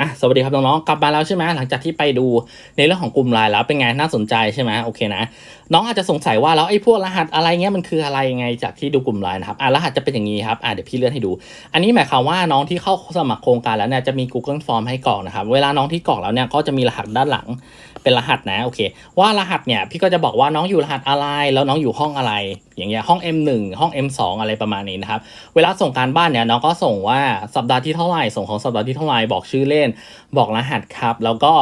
อะสวัสดีครับน้องๆกลับมาแล้วใช่ไหมหลังจากที่ไปดูในเรื่องของกลุ่มไลน์แล้วเป็นไงน่าสนใจใช่ไหมโอเคนะน้องอาจจะสงสัยว่าแล้วไอ้พวกรหัสอะไรเงี้ยมันคืออะไรยังไงจากที่ดูกลุ่มไลน์นะครับอะรหัสจะเป็นอย่างนี้ครับอะเดี๋ยวพี่เลื่อนให้ดู อันนี้หมายความว่าน้องที่เข้าสมัครโครงการแล้วเนี่ยจะมี Google Form ให้กรอกนะครับเวลาน้องที่กรอกแล้วเนี่ยก็จะมีรหัสด้านหลัง เป็นรหัสนะโอเค ว่ารหัสเนี่ยพี่ก็จะบอกว่าน้องอยู่รหัสอะไร แล้วน้องอยู่ห้องอะไร อย่างเงี้ยห้อง M1 ห้อง M2 อะไรประมาณนี้นะครับเวลาส่งการบ้านเนี่ยน้องก็ส่งว่าสัปดาห์ที่เท่าไหร่ส่งของสัปดาห์ที่เท่าไหร่บอกชื่อเล่น บอกรหัสครับ แล้วก็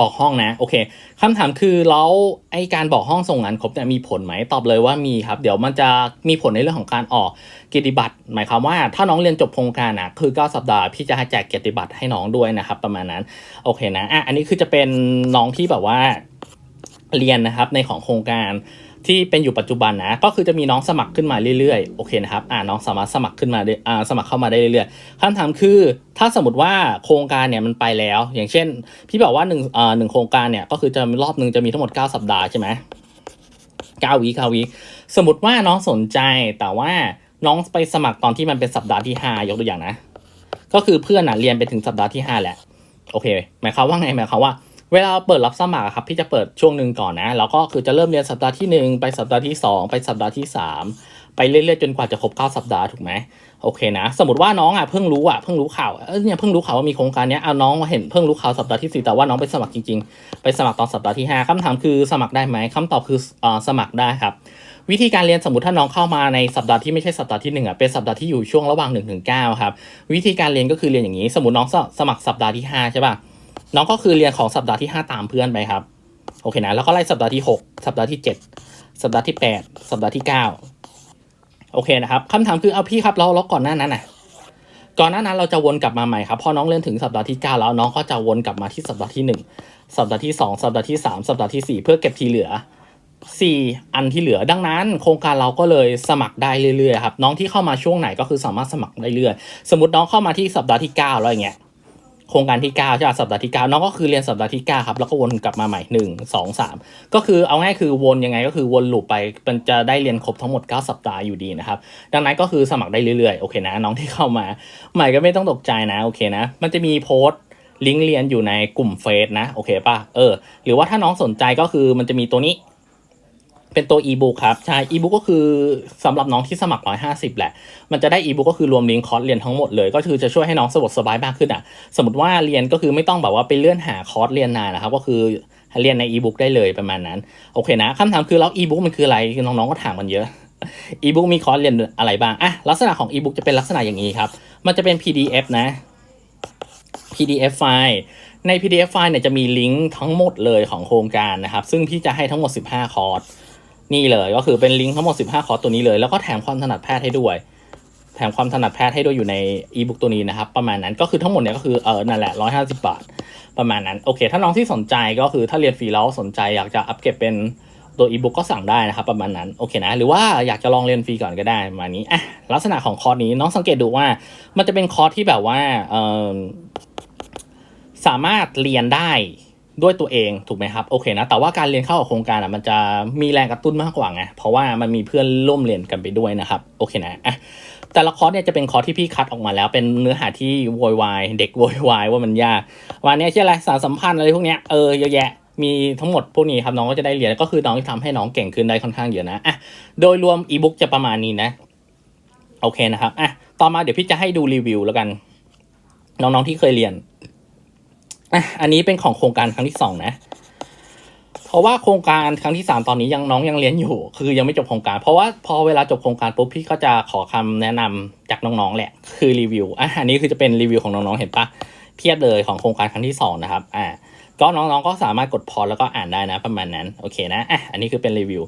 บอกห้องนะโอเคคำถามคือแล้วไอการบอกห้องส่งงานครบเนี่ยมีผลไหมตอบเลยว่ามีครับ เดี๋ยวมันจะมีผลในเรื่องของการออกเกียรติบัตรหมายความว่าถ้าน้องเรียนจบโครงการนะคือ 9 สัปดาห์พี่จะให้แจกเกียรติบัตรให้น้องด้วยนะครับประมาณนั้นโอเคนะอะอันนี้คือจะเป็นน้องที่แบบว่าเรียนนะครับในของโครงการ ที่เป็นอยู่ปัจจุบันนะ ก็คือจะมีน้องสมัครขึ้นมาเรื่อยๆ โอเคนะครับ อ่าน้องสามารถสมัครขึ้นมาได้อ่าสมัครเข้ามาได้เรื่อยๆคำถามคือ ถ้าสมมติว่าโครงการเนี่ยมันไปแล้ว อย่างเช่น พี่บอกว่าหนึ่งอ่าหนึ่งโครงการเนี่ย ก็คือจะรอบหนึ่งจะมีทั้งหมด 9 สัปดาห์ใช่ไหมเก้าวีเก้าวีสมมติว่าน้องสนใจแต่ว่าน้องไปสมัครตอนที่มันเป็นสัปดาห์ที่ห้ายกตัวอย่างนะ ก็คือเพื่อนอะเรียนไปถึงสัปดาห์ที่ห้าแหละ โอเค หมายความว่าไง หมายความว่า เวลาเปิดรับสมัครครับพี่จะเปิดช่วงหนึ่งก่อนนะ แล้วก็คือจะเริ่มเรียนสัปดาห์ที่หนึ่งไปสัปดาห์ที่สองไปสัปดาห์ที่สามไปเรื่อยๆจนกว่าจะครบเก้าสัปดาห์ถูกไหมโอเคนะ สมมติว่าน้องอะเพิ่งรู้อะเพิ่งรู้ข่าวเออเนี่ยเพิ่งรู้ข่าวว่ามีโครงการเนี้ยเอาน้องเห็นเพิ่งรู้ข่าวสัปดาห์ที่สี่แต่ว่าน้องไปสมัครจริงๆ ไปสมัครตอนสัปดาห์ที่ห้าคำถามคือสมัครได้ไหมคำตอบคืออ่าสมัครได้ครับวิธีการเรียนสมมติถ้าน้องเข้ามาในสัปดาห์ที่ไม่ใช่สัปดาห์ที่หนึ่งอะเป็นสัปดาห์ที่อยู่ช่วงระหว่างหนึ่งถึงเครับวิธีการเรียนก็คือเรียนอย่างนี้ สมมติน้องสมัครสัปดาห์ที่ห้าใช่ป่ะ น้องก็คือเรียนของสัปดาห์ที่ห้าตามเพื่อนไปครับ โอเคนะ แล้วก็ไล่สัปดาห์ที่หกสัปดาห์ที่เจ็ดสัปดาห์ที่แปดสัปดาห์ที่เก้าโอเคนะครับคำถามคือเอาพี่ครับแล้วแล้วก่อนหน้านั้นน่ะก่อนหน้านั้นเราจะวนกลับมาใหม่ครับ พอน้องเรียนถึงสัปดาห์ที่ 9 แล้วน้องก็จะวนกลับมาที่สัปดาห์ที่ 1 สัปดาห์ที่ 2 สัปดาห์ที่ 3 สัปดาห์ที่ 4 เพื่อเก็บทีเหลือ 4 อันที่เหลือดังนั้น โครงการเราก็เลยสมัครได้เรื่อยๆครับน้องที่เข้ามาช่วงไหนก็คือสามารถสมัครได้เรื่อยสมมติน้องเข้ามาที่สัปดาห์ที่ 9 แล้วอย่างเงี้ย โครงการที่9ใช่ไหมสัปดาห์ที่ 9 น้องก็คือเรียนสัปดาห์ที่9ครับแล้วก็วนกลับมาใหม่ 1 2 3 ก็คือเอาง่ายคือวนยังไงก็คือวนลูปไปมันจะได้เรียนครบทั้งหมด 9 สัปดาห์อยู่ดีนะครับดังนั้นก็คือสมัครได้เรื่อยๆ โอเคนะ น้องที่เข้ามา ใหม่ก็ไม่ต้องตกใจนะโอเคนะ มันจะมีโพสต์ลิงก์เรียนอยู่ในกลุ่มเฟซนะโอเคป่ะเออหรือว่าถ้าน้องสนใจก็คือมันจะมีตัวนี้ เป็นตัวอีบุ๊กครับ ใช่อีบุ๊กก็คือสำหรับน้องที่สมัคร 150 แหละ มันจะได้อีบุ๊กก็คือรวมลิงก์คอร์สเรียนทั้งหมดเลย ก็คือจะช่วยให้น้องสะดวกสบายมากขึ้นอะ สมมติว่าเรียนก็คือไม่ต้องแบบว่าไปเลื่อนหาคอร์สเรียนนานนะครับ ก็คือเรียนในอีบุ๊กได้เลยประมาณนั้น โอเคนะคำถามคือแล้วอีบุ๊กมันคืออะไรคือน้องๆ ก็ถามกันเยอะอีบุ๊กมีคอร์สเรียนอะไรบ้าง อะ ลักษณะของอีบุ๊กจะเป็นลักษณะอย่างนี้ครับ มันจะเป็น PDF นะ PDF ไฟล์ใน PDF ไฟล์เนี่ยจะมีลิงก์ทั้งหมดเลยของโครงการนะครับ ซึ่งพี่จะให้ทั้งหมด 15 คอร์ส นี่เลยก็คือเป็นลิงก์ทั้งหมด 15 คอร์สตัวนี้เลย แล้วก็แถมความถนัดแพทย์ให้ด้วย แถมความถนัดแพทย์ให้ด้วยอยู่ในอีบุ๊กตัวนี้นะครับประมาณนั้นก็คือทั้งหมดเนี่ยก็คือเออนั่นแหละ 150 บาท ประมาณนั้นโอเค ถ้าน้องที่สนใจก็คือถ้าเรียนฟรีแล้วสนใจอยากจะอัปเกรดเป็นตัวอีบุ๊กก็สั่งได้นะครับประมาณนั้นโอเคนะหรือว่าอยากจะลองเรียนฟรีก่อนก็ได้ประมาณนี้อะลักษณะของคอร์สนี้น้องสังเกตดูว่ามันจะเป็นคอร์สที่แบบว่าเออสามารถเรียนได้ ด้วยตัวเองถูกไหมครับโอเคนะแต่ว่าการเรียนเข้ากับโครงการอะมันจะมีแรงกระตุ้นมากกว่าไงเพราะว่ามันมีเพื่อนร่วมเรียนกันไปด้วยนะครับโอเคนะอะแต่ละคอร์สเนี่ยจะเป็นคอร์สที่พี่คัดออกมาแล้วเป็นเนื้อหาที่โวยวายเด็กโวยวายว่ามันยากวันนี้ใช่อะไรสารสัมพันธ์อะไรพวกเนี้ยเออเยอะแยะมีทั้งหมดพวกนี้ครับน้องก็จะได้เรียนก็คือน้องที่ทำให้น้องเก่งขึ้นได้ค่อนข้างเยอะนะอะโดยรวมอีบุ๊กจะประมาณนี้นะโอเคนะครับอะต่อมาเดี๋ยวพี่จะให้ดูรีวิวแล้วกัน น้องๆที่เคยเรียน อะอันนี้เป็นของโครงการครั้งที่สองนะ เพราะว่าโครงการครั้งที่สามตอนนี้ยังน้องยังเรียนอยู่ คือยังไม่จบโครงการ เพราะว่าพอเวลาจบโครงการปุ๊บพี่ก็จะขอคำแนะนำจากน้องๆแหละ คือรีวิวอะอันนี้คือจะเป็นรีวิวของน้องๆเห็นปะเพียบเลยของโครงการครั้งที่สองนะครับอ่าก็น้องๆก็สามารถกดพอแล้วก็อ่านได้นะประมาณนั้นโอเคนะอะอันนี้คือเป็นรีวิว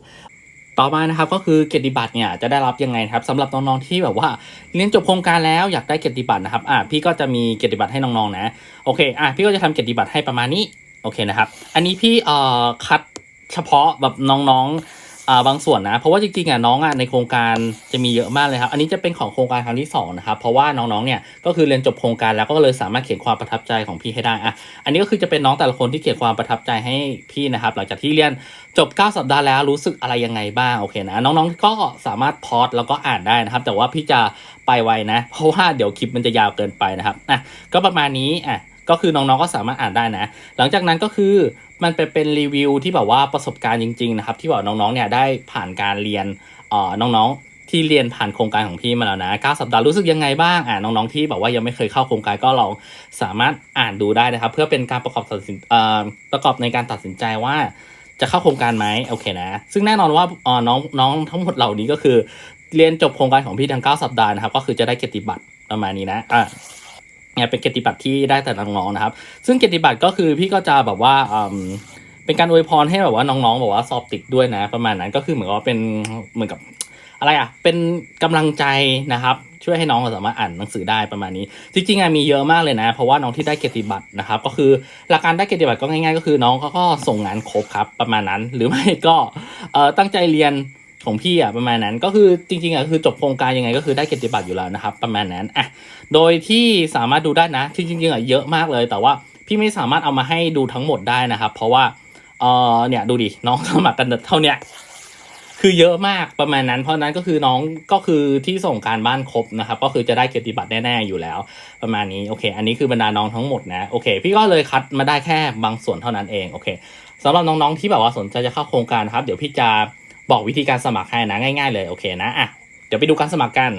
ต่อมานะครับก็คือเกียรติบัตรเนี่ยจะได้รับยังไงครับสำหรับน้องๆที่แบบว่าเรียนจบโครงการแล้วอยากได้เกียรติบัตรนะครับอะพี่ก็จะมีเกียรติบัตรให้น้องๆนะโอเคอะพี่ก็จะทำเกียรติบัตรให้ประมาณนี้โอเคนะครับ อันนี้พี่เอ่อคัดเฉพาะแบบน้องๆ อ่าบางส่วนนะ เพราะว่าจริงๆอะน้องอะในโครงการจะมีเยอะมากเลยครับ อันนี้จะเป็นของโครงการครั้งที่สองนะครับ เพราะว่าน้องๆเนี่ยก็คือเรียนจบโครงการแล้วก็เลยสามารถเขียนความประทับใจของพี่ให้ได้อะ อันนี้ก็คือจะเป็นน้องแต่ละคนที่เขียนความประทับใจให้พี่นะครับ หลังจากที่เรียนจบ 9 สัปดาห์แล้วรู้สึกอะไรยังไงบ้างโอเคนะ น้องๆก็สามารถพอดแล้วก็อ่านได้นะครับ แต่ว่าพี่จะไปไวนะ เพราะว่าเดี๋ยวคลิปมันจะยาวเกินไปนะครับอะก็ประมาณนี้อะก็คือน้องๆก็สามารถอ่านได้นะ หลังจากนั้นก็คือ มันไปเป็นรีวิวที่แบบว่าประสบการณ์จริง ๆ นะครับ ที่บอกน้องๆเนี่ยได้ผ่านการเรียนเอ่อน้องๆที่เรียนผ่านโครงการของพี่มาแล้วนะ9สัปดาห์รู้สึกยังไงบ้างอ่าน้องๆที่แบบว่ายังไม่เคยเข้าโครงการก็ลองสามารถอ่านดูได้นะครับ เพื่อเป็นการประกอบตัดสินเอ่อประกอบในการตัดสินใจว่าจะเข้าโครงการไหมโอเคนะ ซึ่งแน่นอนว่าอ่อน้องน้องทั้งหมดเหล่านี้ก็คือ เรียนจบโครงการของพี่ทั้ง9สัปดาห์นะครับ ก็คือจะได้เกียรติบัตรประมาณนี้นะอะ เนี่ยเป็นเกียรติบัตรที่ได้แต่น้องๆนะครับ ซึ่งเกียรติบัตรก็คือพี่ก็จะแบบว่าเป็นการอวยพรให้แบบว่าน้องๆแบบว่าสอบติดด้วยนะ ประมาณนั้นก็คือเหมือนกับว่าเป็นเหมือนกับอะไรอะ เป็นกำลังใจนะครับ ช่วยให้น้องสามารถอ่านหนังสือได้ประมาณนี้ จริงๆมีเยอะมากเลยนะ เพราะว่าน้องที่ได้เกียรติบัตรนะครับ ก็คือหลักการได้เกียรติบัตรก็ง่ายๆ ก็คือน้องเขาก็ส่งงานครบครับประมาณนั้น หรือไม่ก็ตั้งใจเรียน ของพี่อะประมาณนั้นก็คือจริงๆอะคือจบโครงการยังไงก็คือได้เกียรติบัตรอยู่แล้วนะครับ ประมาณนั้นอะโดยที่สามารถดูได้นะที่จริงๆอะเยอะมากเลย แต่ว่าพี่ไม่สามารถเอามาให้ดูทั้งหมดได้นะครับ เพราะว่าเออเนี่ยดูดิน้องสมัครกันเท่าเนี้ยคือเยอะมากประมาณนั้นเพราะนั้นก็คือน้องก็คือที่ส่งการบ้านครบนะครับ ก็คือจะได้เกียรติบัตรแน่ๆอยู่แล้ว ประมาณนี้โอเค อันนี้คือบรรดาน้องทั้งหมดนะโอเค พี่ก็เลยคัดมาได้แค่บางส่วนเท่านั้นเองโอเคสำหรับน้องๆที่แบบว่าสนใจจะเข้าโครงการนะครับ เดี๋ยวพี่จะ บอกวิธีการสมัครให้นะง่ายๆเลยโอเคนะอะเดี๋ยวไปดูการสมัครกัน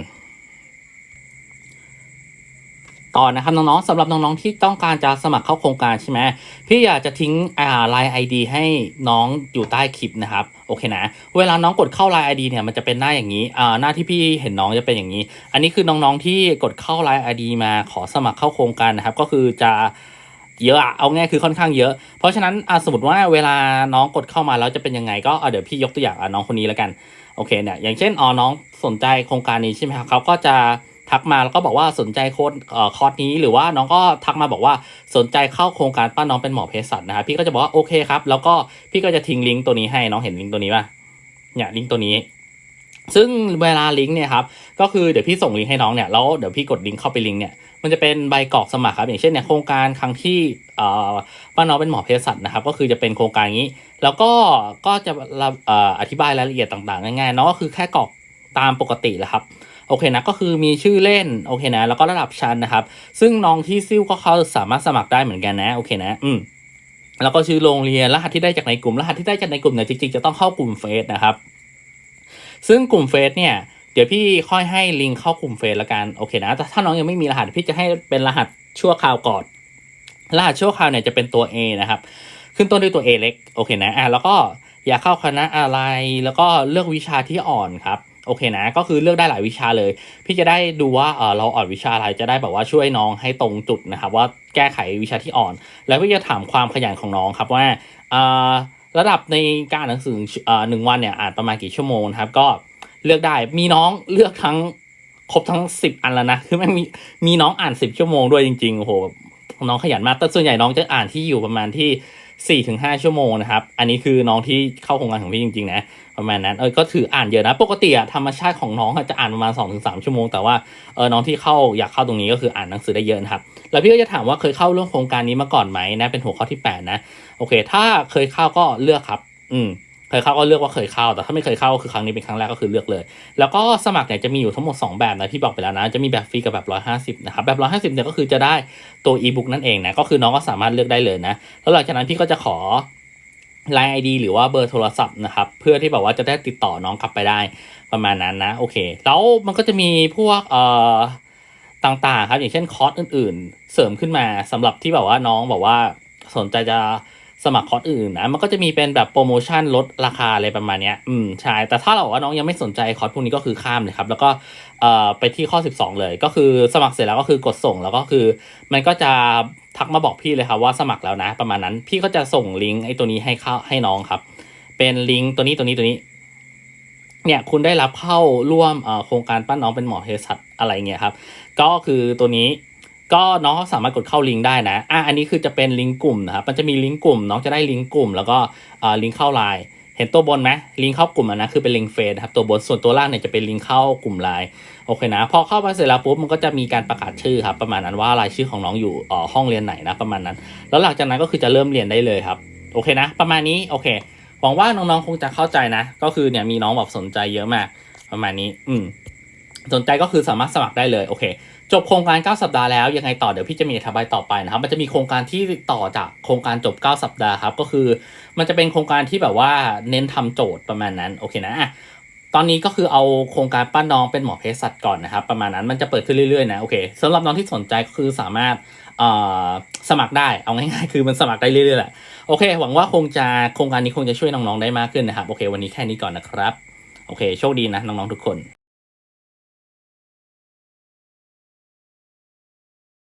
ต่อนะครับน้องๆสำหรับน้องๆที่ต้องการจะสมัครเข้าโครงการใช่ไหมพี่อยากจะทิ้งอ่าไลน์ไอดีให้น้องอยู่ใต้คลิปนะครับโอเคนะเวลาน้องกดเข้าไลน์ไอดีเนี่ยมันจะเป็นหน้าอย่างนี้อ่าหน้าที่พี่เห็นน้องจะเป็นอย่างนี้ อันนี้คือน้องๆที่กดเข้าไลน์ไอดีมาขอสมัครเข้าโครงการนะครับ ก็คือจะ เยอะอะเอาง่ายคือค่อนข้างเยอะ เพราะฉะนั้นสมมติว่าเวลาน้องกดเข้ามาแล้วจะเป็นยังไงก็เดี๋ยวพี่ยกตัวอย่างน้องคนนี้แล้วกันโอเคเนี่ยอย่างเช่นอ๋อน้องสนใจโครงการนี้ใช่ไหมครับเขาก็จะทักมาแล้วก็บอกว่าสนใจโค้ดคอร์สนี้หรือว่าน้องก็ทักมาบอกว่าสนใจเข้าโครงการป้าน้องเป็นหมอเภสัชนะครับพี่ก็จะบอกว่าโอเคครับ แล้วก็พี่ก็จะทิ้งลิงก์ตัวนี้ให้น้องเห็นลิงก์ตัวนี้ป่ะเนี่ยลิงก์ตัวนี้ ซึ่งเวลาลิงก์เนี่ยครับก็คือเดี๋ยวพี่ส่งลิงก์ให้น้องเนี่ยแล้วเดี๋ยวพี่กดลิงก์เข้าไปลิงก์เนี่ยมันจะเป็นใบกรอกสมัครครับอย่างเช่นเนี่ยโครงการครั้งที่ป้าน้องเป็นหมอเภสัชนะครับก็คือจะเป็นโครงการนี้ แล้วก็ก็จะรับเอ่ออธิบายรายละเอียดต่างๆง่ายๆเนาะก็คือแค่กรอกตามปกติแหละครับโอเคนะก็คือมีชื่อเล่นโอเคนะแล้วก็ระดับชั้นนะครับ ซึ่งน้องที่ซิ่วก็เขาสามารถสมัครได้เหมือนกันนะโอเคนะอืมแล้วก็ชื่อโรงเรียนรหัสที่ได้จากในกลุ่มรหัสที่ได้จากในกลุ่มเนี่ยจริงๆจะต้องเข้ากลุ่มเฟซนะครับ ซึ่งกลุ่มเฟซเนี่ยเดี๋ยวพี่ค่อยให้ลิงก์เข้ากลุ่มเฟซละกันโอเคนะแต่ถ้าน้องยังไม่มีรหัสพี่จะให้เป็นรหัสชั่วคราวก่อนรหัสชั่วคราวเนี่ยจะเป็นตัว A นะครับขึ้นต้นด้วยตัว A เล็กโอเคนะอะแล้วก็อยากเข้าคณะอะไรแล้วก็เลือกวิชาที่อ่อนครับโอเคนะ ก็คือเลือกได้หลายวิชาเลย พี่จะได้ดูว่าเออเราอ่อนวิชาอะไรจะได้แบบว่าช่วยน้องให้ตรงจุดนะครับ ว่าแก้ไขวิชาที่อ่อน แล้วพี่จะถามความขยันของน้องครับว่าอ่ ระดับในการอ่านหนังสืออ่อหนึ่งวันเนี่ยอ่านประมาณกี่ชั่วโมงครับ ก็เลือกได้มีน้องเลือกทั้งครบทั้งสิบอันแล้วนะคือแม่งมีมีน้องอ่านสิบชั่วโมงด้วยจริงๆโอ้โหน้องขยันมากแต่ส่วนใหญ่น้องจะอ่านที่อยู่ประมาณที่สี่ถึงห้าชั่วโมงนะครับ อันนี้คือน้องที่เข้าโครงการของพี่จริงๆนะ ประมาณนั้นเออก็ถืออ่านเยอะนะ ปกติอะธรรมชาติของน้องอะจะอ่านประมาณ2อถึงสชั่วโมง แต่ว่าเออน้องที่เข้าอยากเข้าตรงนี้ก็คืออ่านหนังสือได้เยอะนะครับ แล้วพี่ก็จะถามว่าเคยเข้าร่วมโครงการนี้มาก่อนไหมนะเป็นหัวข้อที่ 8 นะโอเค ถ้าเคยเข้าก็เลือกครับ อืมเคยเข้าก็เลือกว่าเคยเข้า แต่ถ้าไม่เคยเข้าก็คือครั้งนี้เป็นครั้งแรกก็คือเลือกเลย แล้วก็สมัครเนี่ยจะมีอยู่ทั้งหมด 2 แบบนะที่บอกไปแล้วนะ จะมีแบบฟรีกับแบบ 150 นะครับ แบบ 150 เนี่ยก็คือจะได้ตัวอีบุ๊กนั่นเองนะ ก็คือน้องก็สามารถเลือกได้เลยนะ แล้วหลังจากนั้นพี่ก็จะขอ ไลน์ไอดีหรือว่าเบอร์โทรศัพท์นะครับ เพื่อที่แบบว่าจะได้ติดต่อน้องกลับไปได้ประมาณนั้นนะโอเค แล้วมันก็จะมีพวกเอ่อต่างๆครับอย่างเช่นคอร์สอื่น ๆ เสริมขึ้นมาสำหรับที่แบบว่าน้องแบบว่าสนใจจะ สมัครคอร์สอื่นนะมันก็จะมีเป็นแบบโปรโมชั่นลดราคาอะไรประมาณเนี้ยอืมใช่แต่ถ้าเราบอกว่าน้องยังไม่สนใจคอร์สพวกนี้ก็คือข้ามเลยครับ แล้วก็เอ่อไปที่ข้อ 12 เลย ก็คือสมัครเสร็จแล้วก็คือกดส่งแล้วก็คือ มันก็จะทักมาบอกพี่เลยครับว่าสมัครแล้วนะ ประมาณนั้น พี่ก็จะส่งลิงก์ไอ้ตัวนี้ให้เข้าให้น้องครับ เป็นลิงก์ตัวนี้ตัวนี้ตัวนี้ เนี่ยคุณได้รับเข้าร่วมโครงการปั้นน้องเป็นหมอเภสัชอะไรเงี้ยครับ ก็คือตัวนี้ ก็น้องเขาสามารถกดเข้าลิงก์ได้นะ อะอันนี้คือจะเป็นลิงก์กลุ่มนะครับ มันจะมีลิงก์กลุ่มน้องจะได้ลิงก์กลุ่ม แล้วก็ลิงก์เข้าไลน์ เห็นตัวบนไหมลิงก์เข้ากลุ่มอันนะคือเป็นลิงก์เฟซครับ ตัวบน ส่วนตัวล่างเนี่ยจะเป็นลิงก์เข้ากลุ่มไลน์ โอเคนะ พอเข้ามาเสร็จแล้วปุ๊บ มันก็จะมีการประกาศชื่อครับ ประมาณนั้นว่ารายชื่อของน้องอยู่อ่อห้องเรียนไหนนะ ประมาณนั้น แล้วหลังจากนั้นก็คือจะเริ่มเรียนได้เลยครับ โอเคนะ ประมาณนี้ โอเค หวังว่าน้องๆคงจะเข้าใจนะ ก็คือเนี่ยมีน้องแบบสนใจเยอะมาก ประมาณนี้ อืม สนใจก็คือสามารถสมัครได้เลย โอเค จบโครงการ 9 สัปดาห์แล้วยังไงต่อเดี๋ยวพี่จะมีอธิบายต่อไปนะครับ มันจะมีโครงการที่ต่อจากโครงการจบ 9 สัปดาห์ครับ ก็คือ มันจะเป็นโครงการที่แบบว่าเน้นทำโจทย์ประมาณนั้นโอเคนะอะตอนนี้ก็คือเอาโครงการป้าน้องเป็นหมอเภสัชก่อนนะครับ ประมาณนั้นมันจะเปิดขึ้นเรื่อยๆนะโอเคสำหรับน้องที่สนใจก็คือสามารถสมัครได้เอาง่ายๆ คือมันสมัครได้เรื่อยๆแหละโอเค หวังว่าคงจะโครงการนี้คงจะช่วยน้องๆได้มากขึ้นนะครับโอเค วันนี้แค่นี้ก่อนนะครับ โอเค โชคดีนะน้องๆทุกคน